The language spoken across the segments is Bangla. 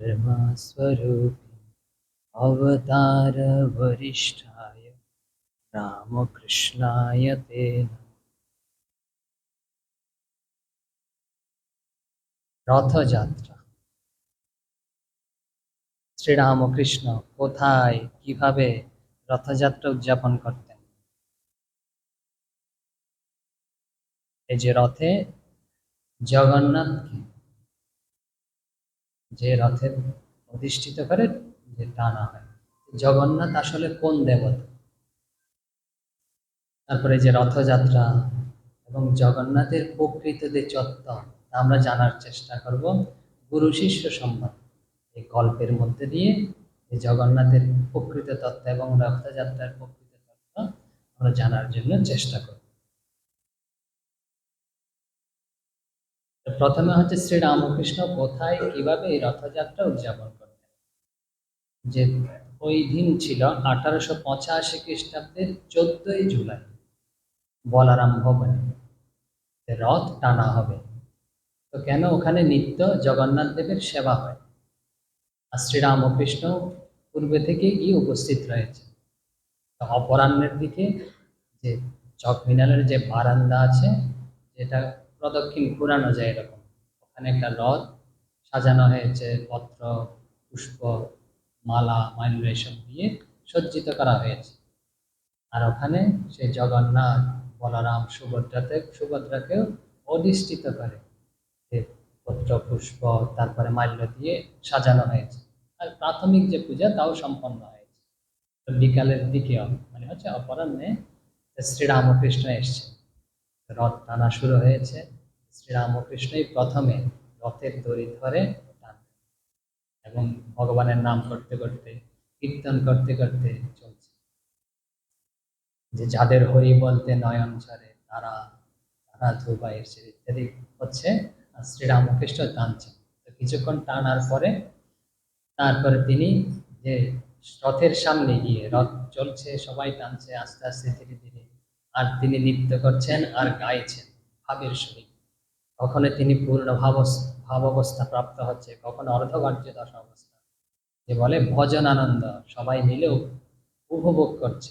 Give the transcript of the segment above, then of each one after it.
धर्मस्वरूपि अवतारवरिष्ठाय रामकृष्णाय ते नमः। রথযাত্রা শ্রীরামকৃষ্ণ কোথায় কিভাবে রথযাত্রা উদযাপন করতেন এই যে রথে জগন্নাথকে যে রথে অধিষ্ঠিত করে, যে টানা হয়। জগন্নাথ আসলে কোন দেবতা? তারপরে যে রথযাত্রা এবং জগন্নাথের প্রকৃত যে তা আমরা জানার চেষ্টা করব গুরু শিষ্য সম্বাদ এই গল্পের মধ্যে দিয়ে এই জগন্নাথের প্রকৃত তত্ত্ব এবং রথযাত্রার প্রকৃত তত্ত্ব আমরা জানার জন্য চেষ্টা করব তো প্রথমে হচ্ছে শ্রী রামকৃষ্ণ কোথায়, কীভাবে এই রথযাত্রা উদযাপন করতেন? যে ওই দিন ছিল আঠারোশো পঁচাশি খ্রিস্টাব্দের চোদ্দই জুলাই, বলারাম ভবনে। রথ টানা হবে। তো কেন ওখানে নিত্য জগন্নাথ দেবের সেবা হয়? আর শ্রীরামকৃষ্ণ পূর্বে থেকে গিয়ে উপস্থিত রয়েছে। তো অপরাহ্নের দিকে যে চক মিনারের যে বারান্দা আছে, যেটা প্রদক্ষিণ ঘুরানো যায় এরকম। ওখানে একটা রথ সাজানো হয়েছে পত্র, পুষ্প, মালা মাল্য এসব দিয়ে সজ্জিত করা হয়েছে। আর ওখানে সেই জগন্নাথ, বলরাম, সুভদ্রাতে, সুভদ্রাকেও অধিষ্ঠিত করে। পত্র, পুষ্প, তারপরে মাল্য দিয়ে সাজানো হয়েছে। আর প্রাথমিক যে পূজা, তাও সম্পন্ন হয়েছে। বিকালের দিকেও মানে হচ্ছে অপরাহ্নে শ্রীরামকৃষ্ণ এসছে রথ টানা শুরু হয়েছে। শ্রীরামকৃষ্ণই প্রথমে রথের দড়ি ধরে এবং ভগবানের নাম করতে করতে, কীর্তন করতে করতে চলছে। যে যাদের হরি বলতে নয়ন ঝরে, তারা তারা ধুবা এসে ইত্যাদি হচ্ছে, আর শ্রীরামকৃষ্ণ টানছেন। তো কিছুক্ষণ টানার পরে, তারপরে তিনি যে রথের সামনে গিয়ে, রথ চলছে, সবাই টানছে, আস্তে আস্তে ধীরে ধীরে। আর তিনি নৃত্য করছেন আর গাইছেন ভাবের সহিত। কখনো তিনি পূর্ণ ভাব ভাব অবস্থা প্রাপ্ত হচ্ছে, কখনো অর্ধকার্য দশা অবস্থা যে বলে ভজন আনন্দ সবাই মিলেও উপভোগ করছে।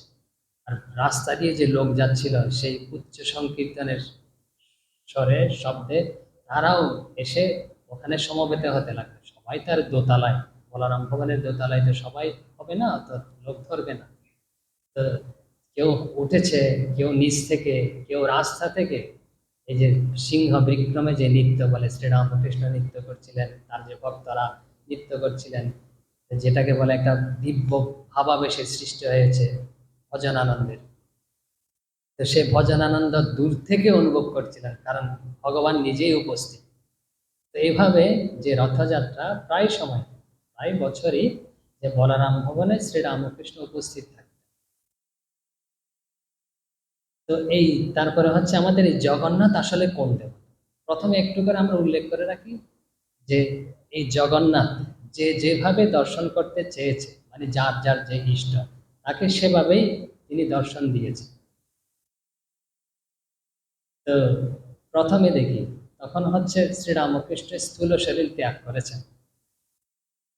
আর রাস্তা দিয়ে যে লোক যাচ্ছিল, সেই উচ্চ সংকীর্তনের স্বরে, শব্দে তারাও এসে ওখানে সমবেত হতে লাগবে সবাই তার দোতলায়, বলারাম ভবনের দোতলায় তো সবাই হবে না, তো লোক ধরবে না। তো কেউ উঠেছে, কেউ নিচ থেকে, কেউ রাস্তা থেকে। এই যে সিংহ বিক্রমে যে নৃত্য বলে শ্রীরামকৃষ্ণ নৃত্য করছিলেন, তার যে ভক্তরা নৃত্য করছিলেন, যেটাকে বলে একটা দিব্য ভাবাবেশের সৃষ্টি হয়েছে ভজনানন্দের। তো সে ভজনানন্দ দূর থেকে অনুভব করছিলেন, কারণ ভগবান নিজেই উপস্থিত। তো এইভাবে যে রথযাত্রা প্রায় সময়, প্রায় বছরই যে বলরাম ভবনে শ্রীরামকৃষ্ণ উপস্থিত থাকে তো এই তারপরে হচ্ছে আমাদের এই জগন্নাথ আসলে কোন দেব? প্রথমে একটু করে আমরা উল্লেখ করে রাখি যে এই জগন্নাথ যে যেভাবে দর্শন করতে চেয়েছে মানে যার যার যে ইষ্ট, তাকে সেভাবেই তিনি দর্শন দিয়েছেন তো প্রথমে দেখি, তখন হচ্ছে শ্রীরামকৃষ্ণ স্থূল শরীর ত্যাগ করেছেন।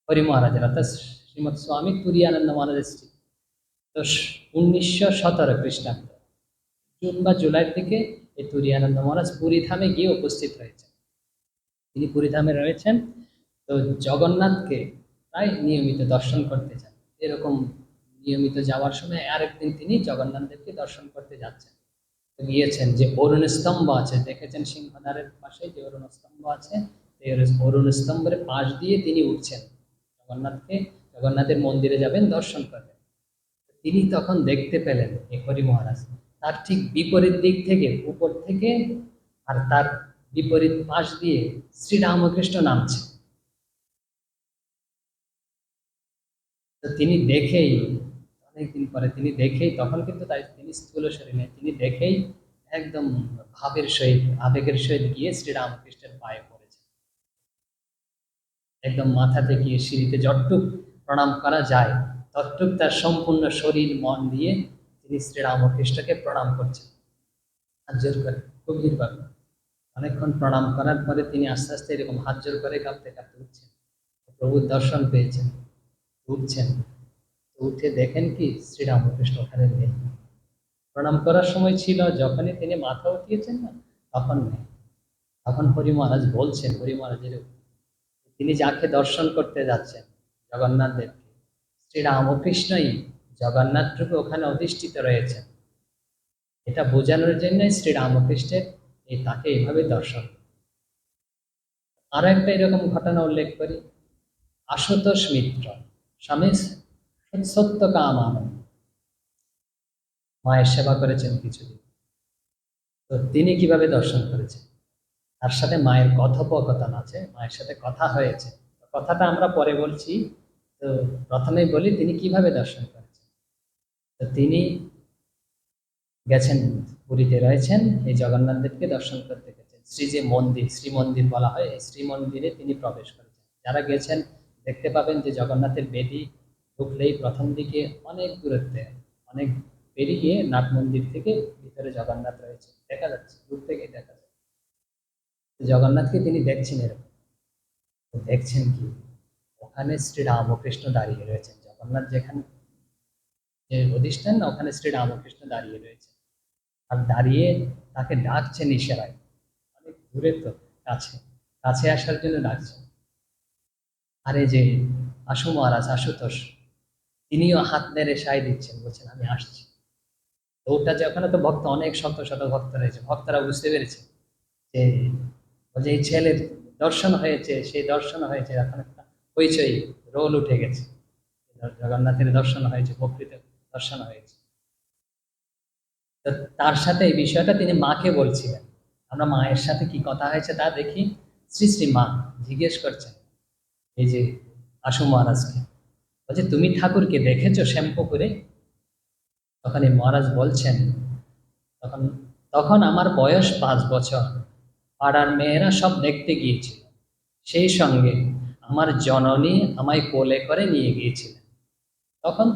হরি মহারাজের, অর্থাৎ শ্রীমৎ স্বামী তুরিয়ানন্দ মহারাজের স্ত্রী। তো উনিশশো সতেরো খ্রিস্টাব্দ জুন বা জুলাইয়ের দিকে এই তুরিয়ানন্দ মহারাজ পুরীধামে গিয়ে উপস্থিত হয়েছেন। তিনি পুরীধামে রয়েছেন, তো জগন্নাথকে প্রায় নিয়মিত দর্শন করতে যান। এরকম নিয়মিত যাওয়ার সময় আরেকদিন তিনি জগন্নাথ দেবকে দর্শন করতে যাচ্ছেন। গিয়েছেন যে অরুণ স্তম্ভ আছে, দেখেছেন সিংহদ্বারের পাশে যে অরুণ স্তম্ভ আছে এই অরুণ স্তম্ভের পাশ দিয়ে তিনি উঠছেন। জগন্নাথকে, জগন্নাথের মন্দিরে যাবেন, দর্শন করবেন। তিনি তখন দেখতে পেলেন এই হরি মহারাজ। তার ঠিক বিপরীত দিক থেকে উপর থেকে আর তার বিপরীত পাশ দিয়ে শ্রীরামকৃষ্ণ নামছে। তিনি দেখেই, অনেকদিন পরে তিনি দেখেই, তখন কিন্তু তাই তিনি স্থূল শরীরে তিনি দেখেই একদম ভাবের সহিত, আবেগের সহিত গিয়ে শ্রীরামকৃষ্ণের পায়ে পড়েছে। একদম মাথা থেকে সিঁড়িতে যতটুক প্রণাম করা যায়, ততটুক তার সম্পূর্ণ শরীর মন দিয়ে তিনি শ্রীরামকৃষ্ণকে প্রণাম করছেন। হাত জোর করে গভীরভাবে অনেকক্ষণ প্রণাম করার পরে তিনি আস্তে আস্তে এরকম হাত জোর করে কাঁপতে কাঁপতে উঠছেন। প্রভুর দর্শন পেয়েছেন, উঠছেন। উঠে দেখেন কি, শ্রীরামকৃষ্ণ ওখানে নেই। প্রণাম করার সময় ছিল, যখনই তিনি মাথা উঠিয়েছেন না, তখন নেই। তখন হরি মহারাজ বলছেন, হরি মহারাজের তিনি যাকে দর্শন করতে যাচ্ছেন জগন্নাথ দেবকে শ্রীরামকৃষ্ণই জগন্নাথ রূপে ওখানে অধিষ্ঠিত রয়েছেন। এটা বোঝানোর জন্যই শ্রীরামকৃষ্ণের এই তাকে এইভাবে দর্শন। আরও একটা এরকম ঘটনা উল্লেখ করি। আশুতোষ মিত্র, স্বামী সত্য কামান মায়ের সেবা করেছেন কিছুদিন। তো তিনি কীভাবে দর্শন করেছেন? তার সাথে মায়ের কথোপকথন আছে, মায়ের সাথে কথা হয়েছে। কথাটা আমরা পরে বলছি। তো প্রথমেই বলি, তিনি কীভাবে দর্শন করেছেন তো তিনি গেছেন, পুরীতে রয়েছেন। এই জগন্নাথ দেবকে দর্শন করতে গেছেন। শ্রী যে মন্দির শ্রী মন্দির বলা হয়, এই শ্রী মন্দিরে তিনি প্রবেশ করেছেন। যারা গেছেন, দেখতে পাবেন যে জগন্নাথের বেদি ঢুকলেই প্রথম দিকে অনেক দূরত্বে, অনেক পেরিয়ে নাট মন্দির থেকে ভিতরে জগন্নাথ রয়েছে দেখা যাচ্ছে, দূর থেকে দেখা যাচ্ছে। জগন্নাথকে তিনি দেখছেন এরকম। দেখছেন কি? ওখানে শ্রী রামকৃষ্ণ দাঁড়িয়ে রয়েছেন। জগন্নাথ যেখানে অধিষ্ঠান না, ওখানে শ্রী রামকৃষ্ণ দাঁড়িয়ে রয়েছে। আর দাঁড়িয়ে তাকে ডাকছেন ইশারায় অনেক দূরে তো, কাছে। কাছে আসার জন্য ডাকছেন আরে যে আশু মহারাজ আশুতোষ তিনিও হাত নেড়ে সাই দিচ্ছেন, বলছেন, আমি আসছি। তো ওটা যে ওখানে তো ভক্ত, অনেক শত শত ভক্ত রয়েছে। ভক্তরা বুঝতে পেরেছে যে বলছে এই ছেলের দর্শন হয়েছে, সেই দর্শন হয়েছে, এখন একটা হইচই, রোল উঠে গেছে। জগন্নাথের দর্শন হয়েছে প্রকৃত। দর্শন হয়েছে। তার সাথে এই বিষয়টা তিনি মাকে বলছিলেন। আমরা মায়ের সাথে কি কথা হয়েছে তা দেখি। শ্রী শ্রী মা জিজ্ঞেস করছেন, এই যে আশু মহারাজকে, বলছে, তুমি ঠাকুরকে দেখেছ শ্যাম্পু করে তখন এই মহারাজ বলছেন, তখন তখন আমার বয়স পাঁচ বছর। পাড়ার মেয়েরা সব দেখতে গিয়েছিল। সেই সঙ্গে আমার জননী আমায় কোলে করে নিয়ে গিয়েছিলেন তখন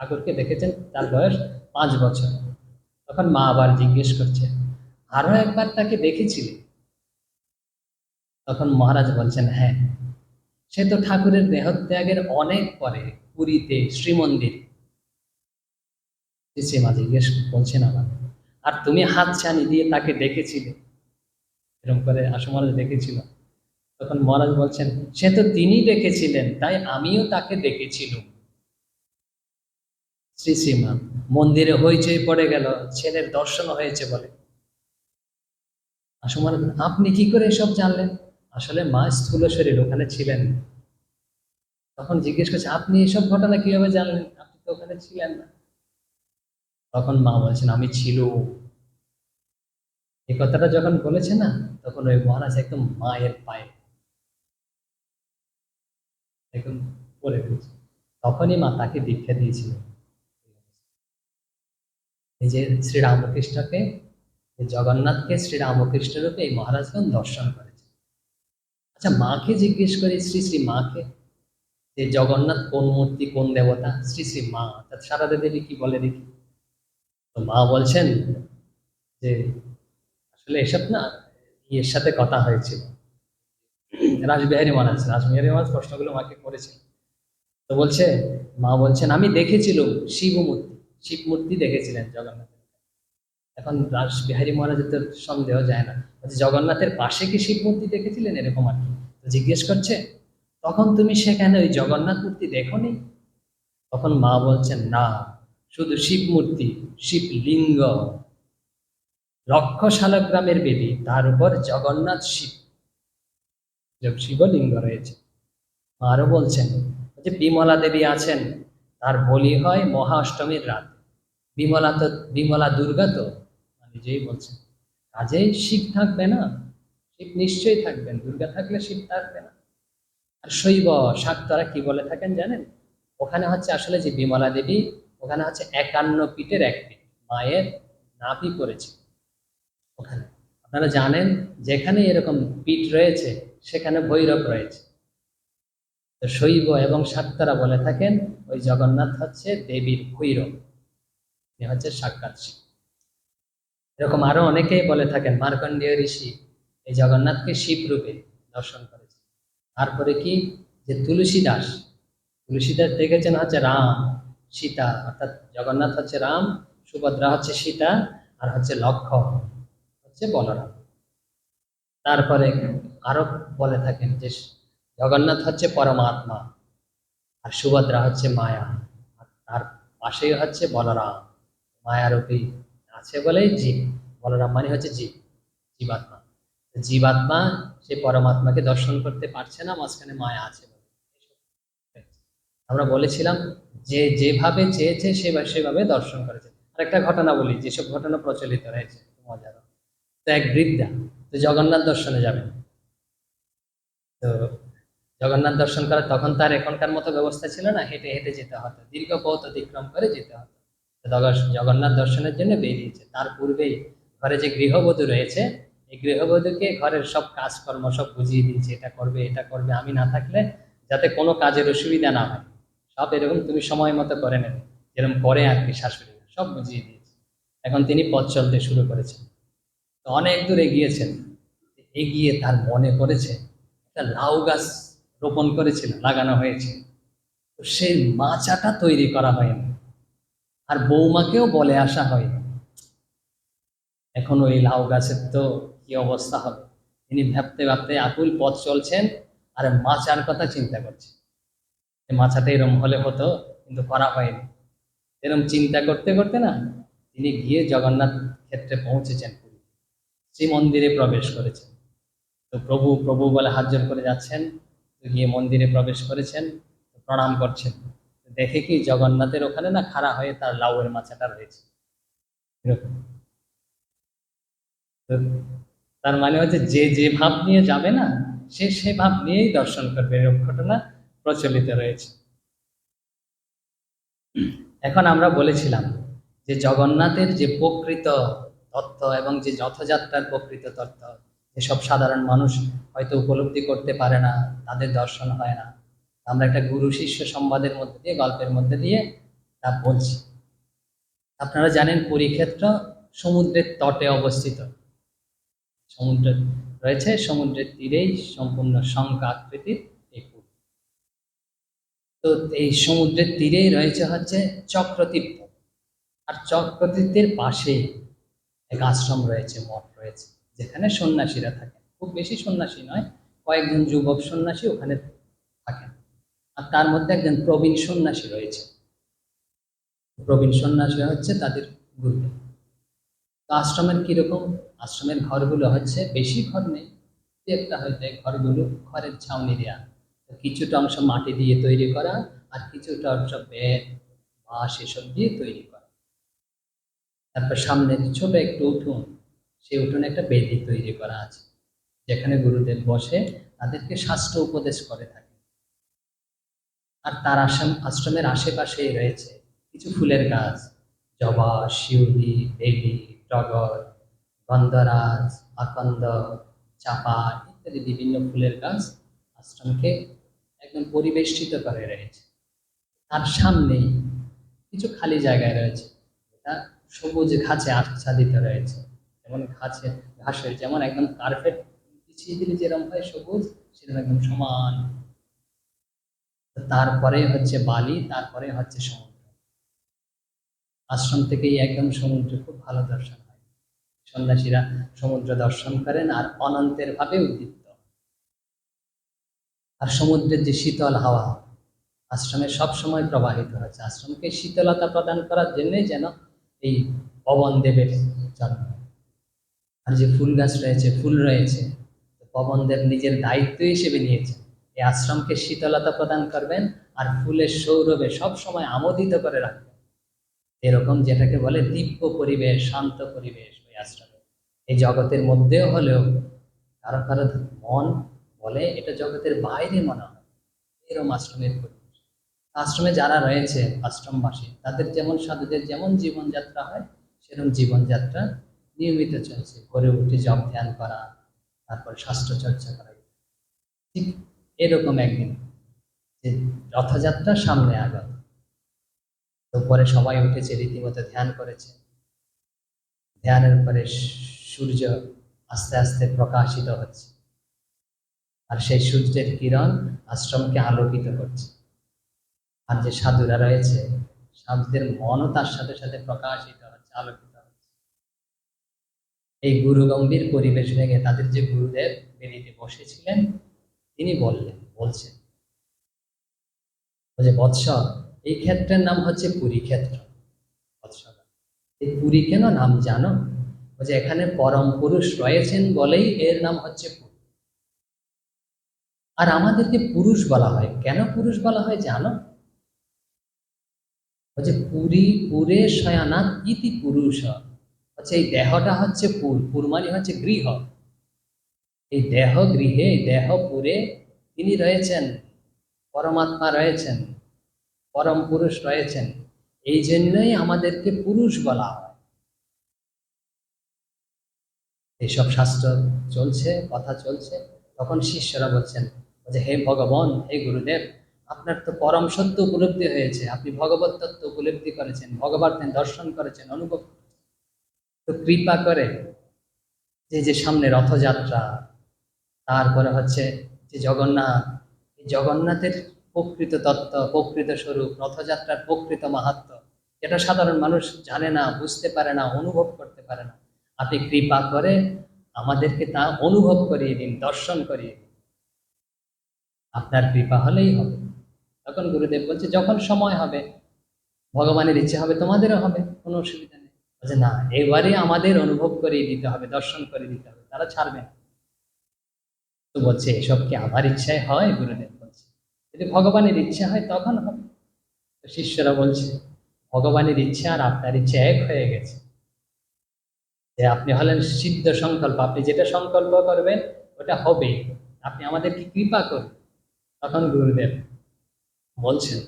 ঠাকুরকে দেখেছেন, তার বয়স পাঁচ বছর। তখন মা আবার জিজ্ঞেস করছে, আরও একবার তাকে দেখেছিলে? তখন মহারাজ বলছেন হ্যাঁ সে তো ঠাকুরের দেহত্যাগের অনেক পরে পুরীতে শ্রীমন্দির। মা জিজ্ঞেস বলছেন আবার, আর তুমি হাত ছানি দিয়ে তাকে দেখেছিলে? এরকম করে আশু মহারাজ দেখেছিল। তখন মহারাজ বলছেন, সে তো তিনি দেখেছিলেন, তাই আমিও তাকে দেখেছিলাম। শ্রী শ্রীমা মন্দিরে হইচই পড়ে গেল, ছেলের দর্শন হয়েছে বলে। মহারাজ আপনি কি করে এসব জানলেন? আসলে মা স্থূল শরীর, ওখানে ছিলেন তখন জিজ্ঞেস করছে, আপনি এসব ঘটনা কীভাবে জানলেন? আপনি তো ওখানে ছিলেন না। তখন মা বলছেন, আমি ছিল এই কথাটা যখন বলেছে না, তখন ওই মহারাজ একদম মায়ের পায়ে একদম বলে ফেলছে তখনই মা তাকে দীক্ষা দিয়েছিল এই যে শ্রীরামকৃষ্ণকে জগন্নাথকে, শ্রীরামকৃষ্ণ রূপে এই মহারাজগণ দর্শন করেছে আচ্ছা মাকে জিজ্ঞেস করি, শ্রী শ্রী মাকে, যে জগন্নাথ কোন মূর্তি, কোন দেবতা? শ্রী শ্রী মা, অর্থাৎ সারাদা দেবী কি বলে দেখি? তো মা বলছেন যে, আসলে এসব না, ইয়ের সাথে কথা হয়েছিল। রাসবিহারী মহারাজ রাসবিহারী মহারাজ প্রশ্নগুলো মাকে করেছিল তো বলছে, মা বলছেন, আমি দেখেছিলাম শিব মূর্তি শিব মূর্তি দেখেছিলেন জগন্নাথ এখন রাসবিহারী মহারাজের তো সন্দেহ যায় না। জগন্নাথের পাশে কি শিব মূর্তি দেখেছিলেন? এরকম আর কি। জিজ্ঞেস করছে, তখন তুমি সেখানে ওই জগন্নাথ মূর্তি দেখো নি তখন মা বলছেন, না, শুধু শিব মূর্তি শিবলিঙ্গ লক্ষ শালগ্রামের বেদি, তার উপর জগন্নাথ শিব। শিবলিঙ্গ রয়েছে। আরও বলছেন যে বিমলা দেবী আছেন তার বলি হয় মহা অষ্টমীর রাত। বিমলা তো বিমলা দুর্গা তো নিজেই বলছেন কাজেই শিব থাকবে না, শিব নিশ্চয়ই থাকবেন, দুর্গা থাকলে শিব থাকবে না। আর শৈব শাক্তরা কি বলে থাকেন জানেন? ওখানে হচ্ছে আসলে যে বিমলা দেবী, ওখানে হচ্ছে একান্ন পিঠের এক পিঠ, মায়ের নাভি করেছে ওখানে। আপনারা জানেন, যেখানে এরকম পিঠ রয়েছে, সেখানে ভৈরব রয়েছে। শৈব এবং সাক্তারা বলে থাকেন, ওই জগন্নাথ হচ্ছে দেবীর ভৈরব। হচ্ছে সাক্ষাৎ এরকম আরও অনেকেই বলে থাকেন, মার্কণ্ডীয় ঋষি এই জগন্নাথকে শিব রূপে দর্শন করেছে। তারপরে কি? যে তুলসী দাস তুলসী দাস দেখেছেন হচ্ছে রাম, সীতা, অর্থাৎ জগন্নাথ হচ্ছে রাম, সুভদ্রা হচ্ছে সীতা, আর হচ্ছে লক্ষ্মণ হচ্ছে বলরাম। তারপরে আরও বলে থাকেন যে জগন্নাথ হচ্ছে পরমাত্মা, আর সুভদ্রা হচ্ছে মায়া, আর তার পাশেই হচ্ছে বলরাম। মায়ারূপী আছে বলেই জীব, বলরাম মানে হচ্ছে জীব, জীবাত্মা। জীবাত্মা সে পরমাত্মাকে দর্শন করতে পারছে না, মাঝখানে মায়া আছে। আমরা বলেছিলাম যে যেভাবে চেয়েছে সেভাবে সেভাবে দর্শন করেছে। আর একটা ঘটনা বলি, যেসব ঘটনা প্রচলিত রয়েছে, মজার। তো এক বৃদ্ধা, তো জগন্নাথ দর্শনে যাবেন। তো জগন্নাথ দর্শন করা, তখন তার এখনকার মতো ব্যবস্থা ছিল না, হেঁটে হেঁটে যেতে হতো, দীর্ঘ পথ অতিক্রম করে যেতে হতো। জগন্নাথ দর্শনের জন্য বেরিয়েছে। তার পূর্বেই ঘরে যে গৃহবধূ রয়েছে, এই গৃহবধূকে ঘরের সব কাজকর্ম সব বুঝিয়ে দিয়েছে, এটা করবে এটা করবে, আমি না থাকলে যাতে কোনো কাজের অসুবিধা না হয়। সব এরকম তুমি সময় মতো করে নেবে, যেরকম করে আর কি শাশুড়ি সব বুঝিয়ে দিয়েছে। এখন তিনি পথ চলতে শুরু করেছেন। তো অনেক দূর এগিয়েছেন, এগিয়ে তার মনে পড়েছে, একটা লাউ গাছ রোপণ করেছিল, লাগানো হয়েছে। তো সেই মাচাটা তৈরি করা হয়নি আর বৌমাকেও বলে আসা হয়নি এখন ওই লাউ গাছের তো কি অবস্থা হবে? তিনি ভাবতে ভাবতে আকুল পথ চলছেন আর মাচার কথা চিন্তা করছেন। যে মাচাটা এরম হলে হতো, কিন্তু করা হয়নি। এরম চিন্তা করতে করতে না, তিনি গিয়ে জগন্নাথ ক্ষেত্রে পৌঁছেছেন শ্রী মন্দিরে প্রবেশ করেছেন। তো প্রভু প্রভু বলে হাত করে যাচ্ছেন। গিয়ে মন্দিরে প্রবেশ করেছেন, প্রণাম করছেন। দেখে কি জগন্নাথের ওখানে না খাড়া হয়ে তার লাউয়ের মাচাটা রয়েছে? তার মানে হচ্ছে যে যে ভাব নিয়ে যাবে না, সে সে ভাব নিয়েই দর্শন করবে, এরকম ঘটনা প্রচলিত রয়েছে। এখন আমরা বলেছিলাম যে, জগন্নাথের যে প্রকৃত তত্ত্ব এবং যে রথযাত্রার প্রকৃত তত্ত্ব যেসব সাধারণ মানুষ হয়তো উপলব্ধি করতে পারে না, তাদের দর্শন হয় না। আমরা একটা গুরু শিষ্য সংবাদের মধ্যে দিয়ে, গল্পের মধ্যে দিয়ে তা বলছি। আপনারা জানেন পুরীক্ষেত্র সমুদ্রের তটে অবস্থিত। সমুদ্র রয়েছে, সমুদ্রের তীরেই সম্পূর্ণ শঙ্খ আকৃতির এই পুরী তো এই সমুদ্রের তীরেই রয়েছে হচ্ছে চক্রতীর্থ। আর চক্রতীর্থের পাশে এক আশ্রম রয়েছে, মঠ রয়েছে। যেখানে সন্ন্যাসীরা থাকেন। খুব বেশি সন্ন্যাসী নয়, কয়েকজন যুবক সন্ন্যাসী ওখানে থাকেন। আর তার মধ্যে একজন প্রবীণ সন্ন্যাসী রয়েছে। প্রবীণ সন্ন্যাসী হচ্ছে তাদের গুরু। তো আশ্রমের কীরকম? আশ্রমের ঘরগুলো হচ্ছে, বেশি ঘর নেই। একটা হয়তো ঘরগুলো ঘরের ছাউনি দেওয়া কিছুটা অংশ মাটি দিয়ে তৈরি করা আর কিছুটা অংশ বেত, বাঁশ এসব দিয়ে তৈরি করা। তারপর সামনে ছোট একটু উঠোন। সেই উঠোনে একটা বেদি তৈরি করা আছে, যেখানে গুরুদেব বসে তাদেরকে শাস্ত্র উপদেশ করে থাকে আর তার আশ্রম, আশ্রমের আশেপাশেই রয়েছে কিছু ফুলের গাছ, জবা, শিউলি বেলি টগর, গন্ধরাজ, আকন্দ, চাপা ইত্যাদি বিভিন্ন ফুলের গাছ আশ্রমকে একদম পরিবেষ্টিত করে রয়েছে। তার সামনেই কিছু খালি জায়গায় রয়েছে এটা সবুজ ঘাসে আচ্ছাদিত রয়েছে। যেমন ঘাসে ঘাসের যেমন একদম কার্পেট পিছিয়ে দিলে যেরকম হয় সবুজ সেরকম একদম সমান। তারপরে হচ্ছে বালি, তারপরে হচ্ছে সমুদ্র। আশ্রম থেকেই একদম সমুদ্র খুব ভালো দর্শন হয়। সন্ন্যাসীরা সমুদ্র দর্শন করেন আর অনন্তের ভাবে উদ্দীপ্ত। আর সমুদ্রের যে শীতল হাওয়া, আশ্রমে সব সময় প্রবাহিত হচ্ছে। আশ্রমকে শীতলতা প্রদান করার জন্যই যেন এই পবন দেবের জন্ম। আর যে ফুল গাছ রয়েছে, ফুল রয়েছে, তো পবনদেব নিজের দায়িত্ব হিসেবে নিয়েছে এই আশ্রমকে শীতলতা প্রদান করবেন আর ফুলের সৌরভে সব সময় আমোদিত করে রাখবেন। এরকম যেটাকে বলে দিব্য পরিবেশ, শান্ত পরিবেশ ওই আশ্রমে। এই জগতের মধ্যেও হলেও কারও কারও মন বলে এটা জগতের বাইরে মনে হয়। এরকম আশ্রমের পরিবেশ। আশ্রমে যারা রয়েছে, আশ্রমবাসী, তাদের যেমন সাধুদের যেমন জীবনযাত্রা হয় সেরকম জীবনযাত্রা নিয়মিত চলছে। ভোরে উঠে জপ ধ্যান করা, তারপর স্বাস্থ্য চর্চা করা। ঠিক এরকম একদিন যে রথযাত্রা সামনে আগত তো পরে সবাই উঠেছে, রীতিমতো ধ্যান করেছে। ধ্যানের পরে সূর্য আস্তে আস্তে প্রকাশিত হচ্ছে। আর সেই সূর্যের কিরণ আশ্রমকে আলোকিত করছে। আর যে সাধুরা রয়েছে, সাধুদের মনও তার সাথে সাথে প্রকাশিত হচ্ছে, আলোকিত এই গুরু গম্ভীর পরিবেশ ভেঙে তাদের যে গুরুদেব বেরিতে বসেছিলেন, তিনি বললেন, বলছেন যে বৎস এই ক্ষেত্রের নাম হচ্ছে পুরী ক্ষেত্র এই পুরী কেন নাম জানো? যে এখানে পরম পুরুষ রয়েছেন বলেই এর নাম হচ্ছে পুরী। আর আমাদেরকে পুরুষ বলা হয়, কেন পুরুষ বলা হয় জানো? হচ্ছে পুরী, পুরে শয়ানাথ ইতি পুরুষ হচ্ছে এই দেহটা হচ্ছে পুর পুর মানে হচ্ছে গৃহ। এই দেহ গৃহে দেহ পুরে তিনি রয়েছেন, পরমাত্মা রয়েছেন, পরম পুরুষ রয়েছেন। এই জন্যই আমাদেরকে পুরুষ বলা হয়। এইসব শাস্ত্র চলছে, কথা চলছে। তখন শিষ্যরা বলছেন, যে হে ভগবান, হে গুরুদেব, আপনার তো পরম সত্য উপলব্ধি হয়েছে। আপনি ভগবত তত্ত্ব উপলব্ধি করেছেন ভগবানের দর্শন করেছেন, অনুভব তো কৃপা করে যে যে সামনে রথযাত্রা, তারপরে হচ্ছে যে জগন্নাথ, এই জগন্নাথের প্রকৃত তত্ত্ব, প্রকৃত স্বরূপ, রথযাত্রার প্রকৃত মাহাত্ম, যেটা সাধারণ মানুষ জানে না, বুঝতে পারে না, অনুভব করতে পারে না। আপনি কৃপা করে আমাদেরকে তা অনুভব করিয়ে দিন, দর্শন করিয়ে দিন। আপনার কৃপা হলেই হবে। তখন গুরুদেব বলছে, যখন সময় হবে, ভগবানের ইচ্ছে হবে, তোমাদেরও হবে, কোনো অসুবিধা বলছে, না, এবারে আমাদের অনুভব করিয়ে দিতে হবে, দর্শন করে দিতে হবে, তারা ছাড়বে না। তো বলছে, এসব কি আমার ইচ্ছায় হয়? গুরুদেব বলছে, যদি ভগবানের ইচ্ছা হয় তখন হবে। তো শিষ্যরা বলছে, ভগবানের ইচ্ছা আর আপনার ইচ্ছা এক হয়ে গেছে। যে আপনি হলেন সিদ্ধ সংকল্প, আপনি যেটা সংকল্প করবেন, ওটা হবে আপনি আমাদেরকে কৃপা করুন। তখন গুরুদেব বলছেন,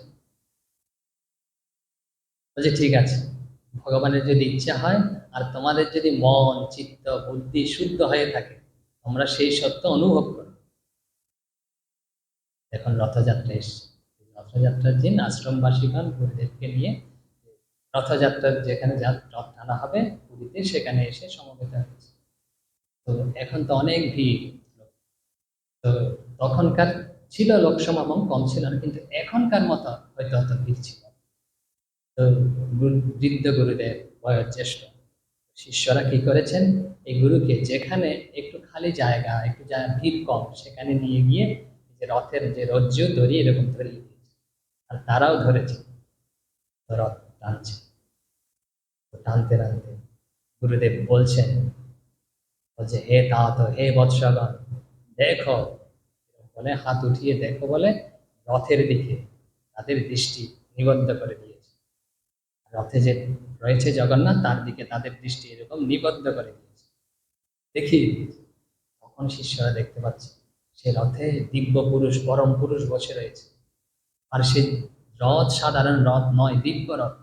বলছে, ঠিক আছে ভগবানের যদি ইচ্ছা হয়, আর তোমাদের যদি মন, চিত্ত, বুদ্ধি শুদ্ধ হয়ে থাকে তোমরা সেই সত্য অনুভব করো। এখন রথযাত্রা এসছে। রথযাত্রার দিন আশ্রমবাসীগণ গুরুদেবকে নিয়ে রথযাত্রার যেখানে রথ টানা হবে, পুরীতে সেখানে এসে সমবেত হয়েছে। তো এখন তো অনেক ভিড়। তো তখনকার ছিল লোক সমাগম কম ছিল না, কিন্তু এখনকার মতো হয়তো অত ভিড় ছিল তো বৃদ্ধ গুরুদেব বয়োজ্যেষ্ঠ শিষ্যরা কি করেছেন? এই গুরুকে যেখানে একটু খালি জায়গা, একটু ভিড় কম, সেখানে নিয়ে গিয়ে রথের যে রজ্জু দড়ি এরকম ধরিয়ে দিয়েছে। আর তারাও ধরেছে। রথ টানছে। টানতে টানতে গুরুদেব বলছেন, বলছে, হে তাঁত, হে বৎসগণ, দেখো বলে হাত উঠিয়ে দেখো বলে রথের দিকে তাদের দৃষ্টি নিবদ্ধ করে দিয়েছে। রথে যে রয়েছে জগন্নাথ, তার দিকে তাদের দৃষ্টি এরকম নিবদ্ধ করে দিয়েছে। দিয়েছে তখন শিষ্যরা দেখতে পাচ্ছে, সে রথে দিব্য পুরুষ, পরম পুরুষ বসে রয়েছে। আর সে রথ সাধারণ রথ নয়, দিব্য রথ।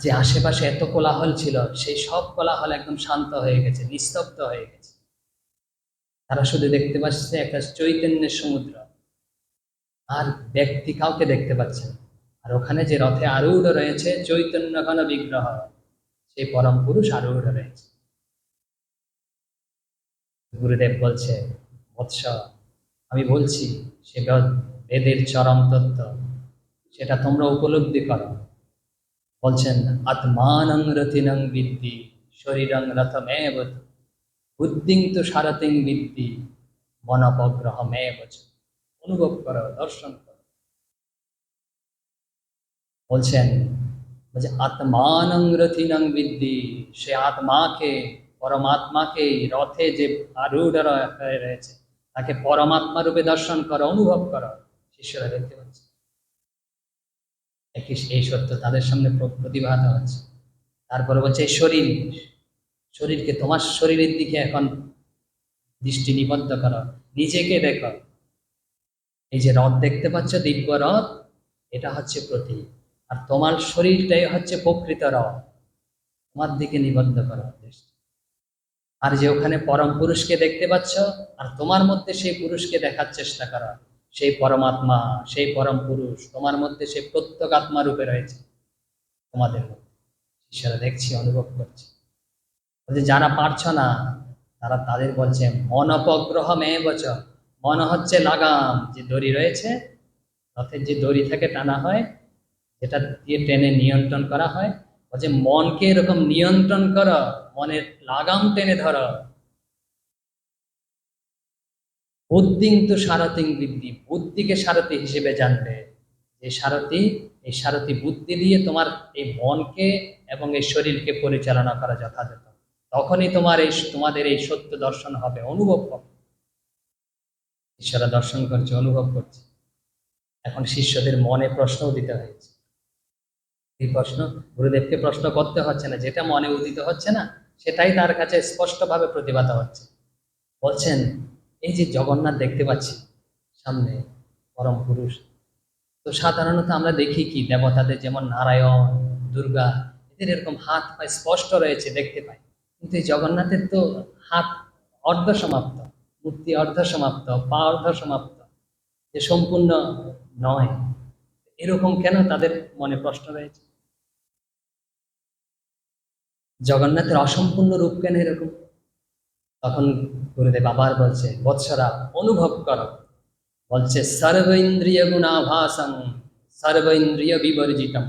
যে আশেপাশে এত কোলাহল ছিল, সেই সব কোলাহল একদম শান্ত হয়ে গেছে, নিস্তব্ধ হয়ে গেছে। তারা শুধু দেখতে পাচ্ছে একটা চৈতন্যের সমুদ্র। আর ব্যক্তি কাউকে দেখতে পাচ্ছে না। আর ওখানে যে রথে আরূঢ় রয়েছে চৈতন্য ঘন বিগ্রহ, সেই পরম পুরুষ আরূঢ় রয়েছে। গুরুদেব বলছে, বৎস, আমি বলছি, সে বেদের চরম তত্ত্ব, সেটা তোমরা উপলব্ধি করো। বলছেন, আত্মানং রথিনং বিদ্যি শরীরং রথমেব বুদ্ধিং তো সারতিং বিদ্যি মনপগ্রহমেব অনুভব করো, দর্শন বলছেন, বলছে, আত্মানং রথিনং বিদ্যি সে আত্মাকে, পরমাত্মাকে রথে যে আরূঢ় রয়েছে, তাকে পরমাত্মা রূপে দর্শন করো, অনুভব করো, শিষ্যরা দেখতে পাচ্ছে। একই এই সত্য তাদের সামনে প্রতিভাত হচ্ছে। তারপরে বলছে শরীর, শরীরকে তোমার শরীরের দিকে এখন দৃষ্টি নিবদ্ধ করো, নিজেকে দেখো। এই যে রথ দেখতে পাচ্ছ, দিব্য রথ, এটা হচ্ছে প্রতীক। আর তোমার শরীরটাই হচ্ছে প্রকৃত রথ তোমার দিকে নিবদ্ধ করো আর যে ওখানে পরম পুরুষকে দেখতে পাচ্ছ, আর তোমার মধ্যে সেই পুরুষকে দেখার চেষ্টা করো। সেই পরমাত্মা, সেই পরম পুরুষ, তোমার মধ্যে সেই প্রত্যেক আত্মা রূপে রয়েছে। তোমাদের মধ্যে। শিষ্যরা দেখছি, অনুভব করছি। যারা পারছ না, তারা তাদের বলছে মন অপগ্রহ মেয়ে বচ মন হচ্ছে লাগাম। যে দড়ি রয়েছে, রথের যে দড়ি থেকে টানা হয় যেটা দিয়ে টেনে নিয়ন্ত্রণ করা হয়। বলছে মনকে এরকম নিয়ন্ত্রণ করো, মনের লাগাম টেনে ধরো। বুদ্ধিং তো সারথিং বৃদ্ধি, বুদ্ধিকে সারথি হিসেবে জানবে। যে সারথি, এই সারথি বুদ্ধি দিয়ে তোমার এই মনকে এবং এই শরীরকে পরিচালনা করা যথাযথ। তখনই তোমার এই, তোমাদের এই সত্য দর্শন হবে, অনুভব হবে। ঈশ্বরা দর্শন করছে, অনুভব করছে। এখন শিষ্যদের মনে প্রশ্নও দিতে হয়েছে। এই প্রশ্ন গুরুদেবকে প্রশ্ন করতে হচ্ছে না, যেটা মনে উদিত হচ্ছে না, সেটাই তার কাছে স্পষ্টভাবে প্রতিভাত হচ্ছে। বলছেন, এই যে জগন্নাথ দেখতে পাচ্ছি সামনে, পরম পুরুষ। তো সাধারণত আমরা দেখি কি, দেবতাদের যেমন নারায়ণ, দুর্গা, এদের এরকম হাত পায়ে স্পষ্ট রয়েছে দেখতে পাই। কিন্তু এই জগন্নাথের তো হাত অর্ধ সমাপ্ত মূর্তি অর্ধ সমাপ্ত পা অর্ধ সমাপ্ত যে সম্পূর্ণ নয়। এরকম কেন তাদের মনে প্রশ্ন রয়েছে? জগন্নাথের অসম্পূর্ণ রূপ কেন এরকম? তখন গুরুদেব আবার বলছে, বৎসরা, অনুভব করো। বলছে সর্ব ইন্দ্রিয় গুণাভাসং সর্ব ইন্দ্রিয় বিবর্জিতম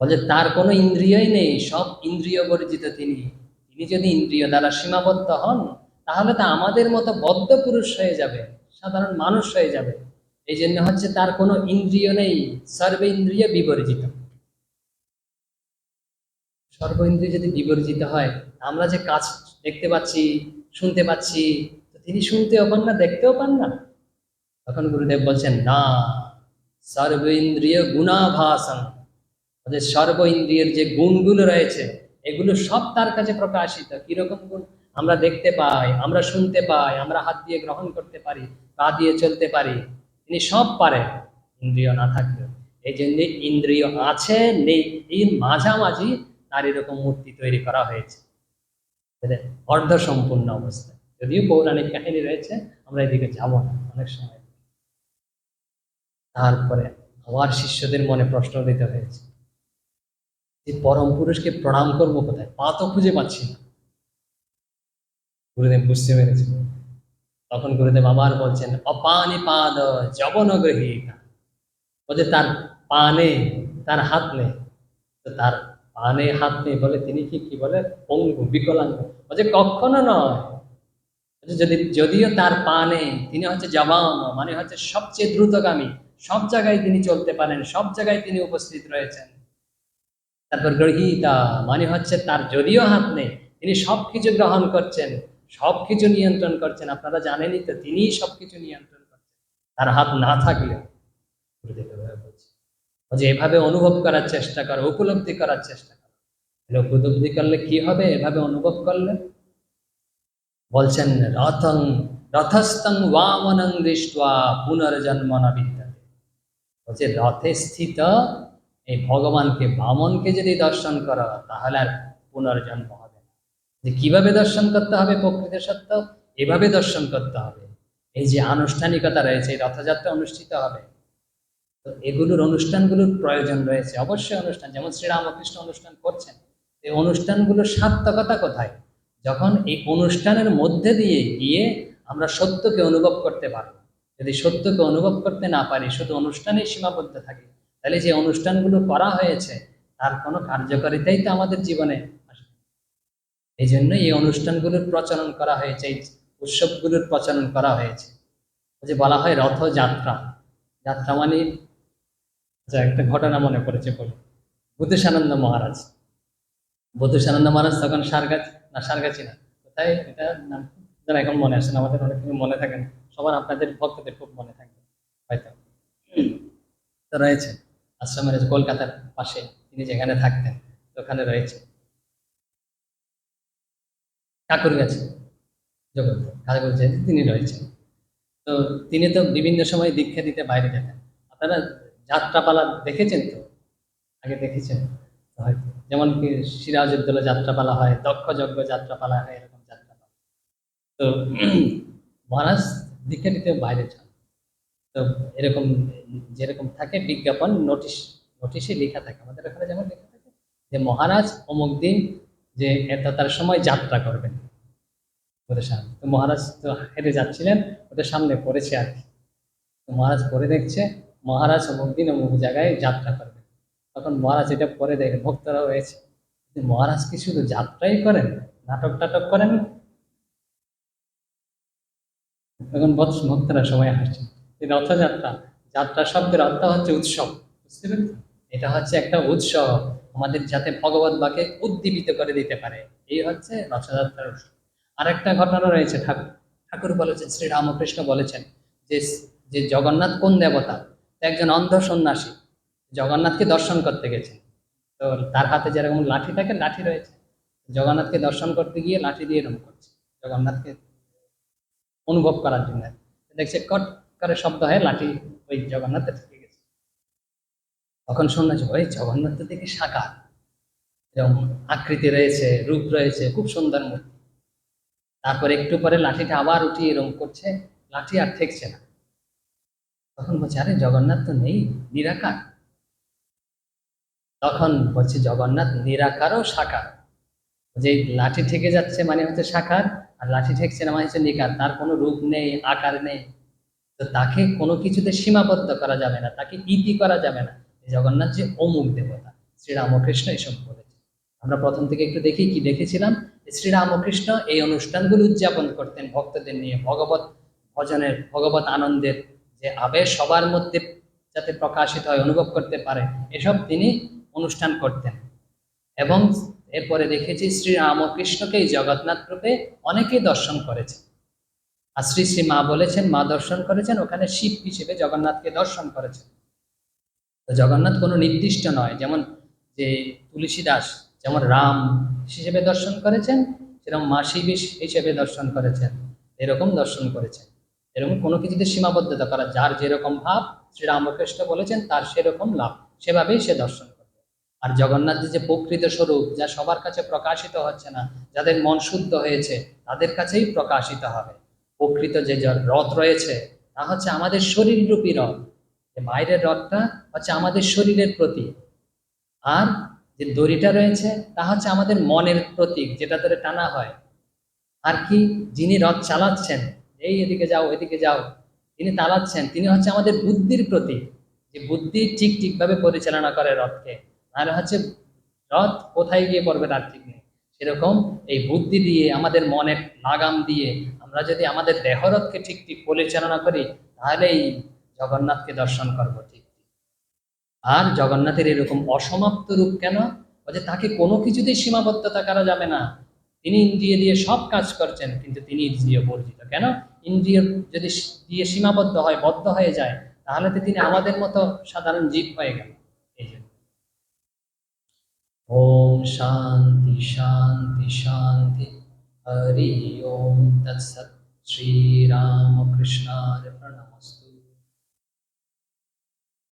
বলছে, তার কোনো ইন্দ্রিয়ই নেই, সব ইন্দ্রিয় বর্জিত তিনি। তিনি যদি ইন্দ্রিয় দ্বারা সীমাবদ্ধ হন, তাহলে তো আমাদের মতো বদ্ধ পুরুষ হয়ে যাবে, সাধারণ মানুষ হয়ে যাবে। এই জন্য হচ্ছে তার কোনো ইন্দ্রিয় নেই সর্ব ইন্দ্রিয় সর্ব ইন্দ্রিয় যদি বিবর্জিত হয়, আমরা যে কাজ দেখতে পাচ্ছি, শুনতে পাচ্ছি তিনি শুনতেও পান না, দেখতেও পান না। তখন গুরুদেব বলছেন, না সর্ব ইন্দ্রিয় গুণাভাসন যে সর্ব ইন্দ্রিয়ের যে গুণগুলো রয়েছে, এগুলো সব তার কাছে প্রকাশিত। কীরকম গুণ? আমরা দেখতে পাই, আমরা শুনতে পাই, আমরা হাত দিয়ে গ্রহণ করতে পারি, পা দিয়ে চলতে পারি। তিনি সব পারেন ইন্দ্রিয় না থাকলেও। এই জন্য ইন্দ্রিয় আছে, নেই, এই মাঝামাঝি তার এরকম মূর্তি তৈরি করা হয়েছে। অর্ধ সম্পূর্ণ অবস্থায়। যদিও পৌরাণিক কাহিনী রয়েছে, আমরা এদিকে যাব না, অনেক সময়। তারপরে আমার শিষ্যদের মনে প্রশ্ন দিতে হয়েছে। যে পরম পুরুষকে প্রণাম করব কোথায়? পা তো খুঁজে পাচ্ছি না। গুরুদেব বুঝতে পেরেছে তখন গুরুদেব আবার বলছেন, অপানি পাদ জবন গ্রহীতা বলছে, তার পা নেই, তার হাত নেই, তো তার নেই হাত নেই বলে তিনি কি কি বলে? পঙ্গু বিকলাঙ্গ। বলছে, কখনো নয়। যদি, যদিও তার পা নেই, তিনি হচ্ছে জবান মানে হচ্ছে সবচেয়ে দ্রুতগামী। সব জায়গায় তিনি চলতে পারেন, সব জায়গায় তিনি উপস্থিত রয়েছেন। তারপর গ্রহীতা মানে হচ্ছে তার যদিও হাত নেই, তিনি সবকিছু গ্রহণ করছেন, সবকিছু নিয়ন্ত্রণ করছেন। আপনারা জানেনই তো, তিনিই সবকিছু নিয়ন্ত্রণ করছেন। তার হাত না থাকলেও গুরুদেব এভাবে অনুভব করার চেষ্টা করো, উপলব্ধি করার চেষ্টা করো। উপলব্ধি করলে কি হবে? এভাবে অনুভব করলে? বলছেন, রথং, রথস্থং ওয়ামনং দৃষ্টা পুনর্জন্ম বিদ্যাতে। বলছে, রথে স্থিত এই ভগবানকে, বামনকে যদি দর্শন করো, তাহলে আর পুনর্জন্ম হবে যে কীভাবে দর্শন করতে হবে প্রকৃত সত্য এভাবে দর্শন করতে হবে। এই যে আনুষ্ঠানিকতা রয়েছে রথযাত্রা অনুষ্ঠিত হবে। তো এগুলোর অনুষ্ঠানগুলোর প্রয়োজন রয়েছে। অবশ্যই অনুষ্ঠান, যেমন শ্রীরামকৃষ্ণ অনুষ্ঠান করছেন, এই অনুষ্ঠানগুলোর সার্থকতা কোথায়? যখন এই অনুষ্ঠানের মধ্যে দিয়ে গিয়ে আমরা সত্যকে অনুভব করতে পারব। যদি সত্যকে অনুভব করতে না পারি, শুধু অনুষ্ঠানেই সীমাবদ্ধ থাকি, তাহলে যে অনুষ্ঠানগুলো করা হয়েছে, তার কোনো কার্যকারিতাই তো আমাদের জীবনে এই জন্য এই অনুষ্ঠানগুলোর প্রচলন করা হয়েছে, এই উৎসবগুলোর প্রচলন করা হয়েছে। যে বলা হয় রথযাত্রা, যাত্রা মানে আচ্ছা একটা ঘটনা মনে পড়েছে বলে। বুদ্ধেশানন্দ মহারাজ। বুদ্ধেশানন্দ মহারাজ তখন সারগাছ, না সারগাছি না, কোথায়? এটা নাম যেন এখন মনে আসে না, আমাদের অনেক কিছু মনে থাকে না। সবার আপনাদের ভক্তদের খুব মনে থাকবে হয়তো। তো রয়েছে, আশ্রমে রয়েছে, কলকাতার পাশে তিনি যেখানে থাকতেন, ওখানে রয়েছে। ঠাকুর গেছে জগৎ ঠাকুর তিনি রয়েছেন। তো তিনি তো বিভিন্ন সময় দীক্ষা দিতে বাইরে যেতেন আপনারা যাত্রাপালা দেখেছেন তো? আগে দেখেছেন? হয়তো। যেমন কি সিরাজউদ্দৌলা যাত্রাপালা হয়, দক্ষ যজ্ঞ যাত্রাপালা হয়, এরকম যাত্রাপালা। তো মহারাজ দীক্ষা দিতে বাইরে যান। তো এরকম, যেরকম থাকে বিজ্ঞাপন, নোটিশ, নোটিশে লেখা থাকে। আমাদের এখানে যেমন লেখা থাকে যে মহারাজ অমুক দিন যে এত তার সময় যাত্রা করবেন। ওদের সামনে। তো মহারাজ তো হেঁটে যাচ্ছিলেন, ওদের সামনে পড়েছে আর কি। তো মহারাজ পরে দেখছে মহারাজ অমুক দিন অমুক জায়গায় যাত্রা করবে তখন মহারাজ এটা পরে দেখে ভক্তরা হয়েছে। মহারাজ কি শুধু যাত্রাই করেন? নাটক টাটক করেন? না? তখন ভক্ত- ভক্তরা সবাই হাসছেন। রথযাত্রা, যাত্রা শব্দের অর্থ হচ্ছে উৎসব, বুঝতে পেরেছেন? এটা হচ্ছে একটা উৎসব। আমাদের যাতে ভগবত বাকে উদ্দীপিত করে দিতে পারে, এই হচ্ছে রথযাত্রার উৎসব। আর একটা ঘটনা রয়েছে ঠাকুর। ঠাকুর বলেছেন শ্রী রামকৃষ্ণ বলেছেন যে যে জগন্নাথ কোন দেবতা? একজন অন্ধ সন্ন্যাসী, জগন্নাথকে দর্শন করতে গেছে। তো তার হাতে যেরকম লাঠি থাকে, লাঠি রয়েছে। জগন্নাথকে দর্শন করতে গিয়ে লাঠি দিয়ে এরকম করছে, জগন্নাথকে অনুভব করার জন্য। দেখছে, কট করে শব্দ হয় লাঠি ওই জগন্নাথে ঠেকে গেছে। তখন সন্ন্যাসী ওই জগন্নাথ দেখি সাকার। এরকম আকৃতি রয়েছে, রূপ রয়েছে, খুব সুন্দর মূর্তি। তারপর একটু পরে লাঠিটা আবার উঠিয়ে এরকম করছে, লাঠি আর ঠেকছে না। তখন বলছে, আরে জগন্নাথ তো নেই, নিরাকার। তখন বলছে, জগন্নাথ নিরাকারও সাকার। যে লাঠি ঠেকে যাচ্ছে মানে হচ্ছে সাকার, আর লাঠি ঠেকছে না মানে হচ্ছে নিকার। তার কোনো রূপ নেই, আকার নেই। তো তাকে কোনো কিছুতে সীমাবদ্ধ করা যাবে না, তাকে ইতি করা যাবে না। জগন্নাথ যে অমুক দেবতা, শ্রীরামকৃষ্ণ এসব বলেছে। আমরা প্রথম থেকে একটু দেখি কি দেখেছিলাম। শ্রীরামকৃষ্ণ এই অনুষ্ঠানগুলো উদযাপন করতেন ভক্তদের নিয়ে, ভগবত ভজনের, ভগবত আনন্দের যে আবেশ সবার মধ্যে যাতে প্রকাশিত হয়, অনুভব করতে পারে, এসব তিনি অনুষ্ঠান করতেন। এবং এরপরে দেখেছি শ্রী রামকৃষ্ণকে এই জগন্নাথ রূপে অনেকেই দর্শন করেছে আর শ্রী শ্রী মা বলেছেন, মা দর্শন করেছেন, ওখানে শিব হিসেবে জগন্নাথকে দর্শন করেছেন। তো জগন্নাথ কোনো নির্দিষ্ট নয়, যেমন যে তুলসী দাস যেমন রাম হিসেবে দর্শন করেছেন, সেরকম মা শিব হিসেবে দর্শন করেছেন, এরকম দর্শন করেছেন। এরকম কোনো কিছুতে সীমাবদ্ধতা করা যার যেরকম ভাব শ্রী রামকৃষ্ণ বলেছেন তার সেরকম লাভ। সেভাবেই সে দর্শন করবে। আর জগন্নাথের যে প্রকৃত স্বরূপ যা সবার কাছে প্রকাশিত হচ্ছে না যাদের মন শুদ্ধ হয়েছে তাদের কাছেই প্রকাশিত হবে। প্রকৃত যে রথ রয়েছে তা হচ্ছে আমাদের শরীররূপী রথ। বাইরের রথটা হচ্ছে আমাদের শরীরের প্রতীক। আর যে দড়িটা রয়েছে তা হচ্ছে আমাদের মনের প্রতীক যেটা ধরে টানা হয়। আর কি? যিনি রথ চালাচ্ছেন এই এদিকে যাও এদিকে যাও। তিনি চালাচ্ছেন তিনি হচ্ছে আমাদের বুদ্ধির প্রতীক। যে বুদ্ধি ঠিক ঠিকভাবে পরিচালনা করে রথকে। আর হচ্ছে রথ কোথায় গিয়ে পড়বে তার ঠিক নেই। সেরকম এই বুদ্ধি দিয়ে, আমাদের মনের লাগাম দিয়ে, আমরা যদি আমাদের দেহরথকে ঠিক ঠিক পরিচালনা করি তাহলেই জগন্নাথকে দর্শন করব ঠিক। আর জগন্নাথের এরকম অসমাপ্ত রূপ কেন? বলছে, তাকে কোনো কিছুতেই সীমাবদ্ধতা করা যাবে না। তিনি ইন্দ্রিয় দিয়ে সব কাজ করছেন, কিন্তু তিনি ইন্দ্রিয় বর্জিত। কেন? ইন্দ্রিয় যদি দিয়ে সীমাবদ্ধ হয়, বদ্ধ হয়ে যায়, তাহলে তো তিনি আমাদের মতো সাধারণ জীব হয়ে গেল। এই জন্য। ওম শান্তি শান্তি শান্তি। হরি ওম তৎসৎ। শ্রীরামকৃষ্ণার প্রণমস্ত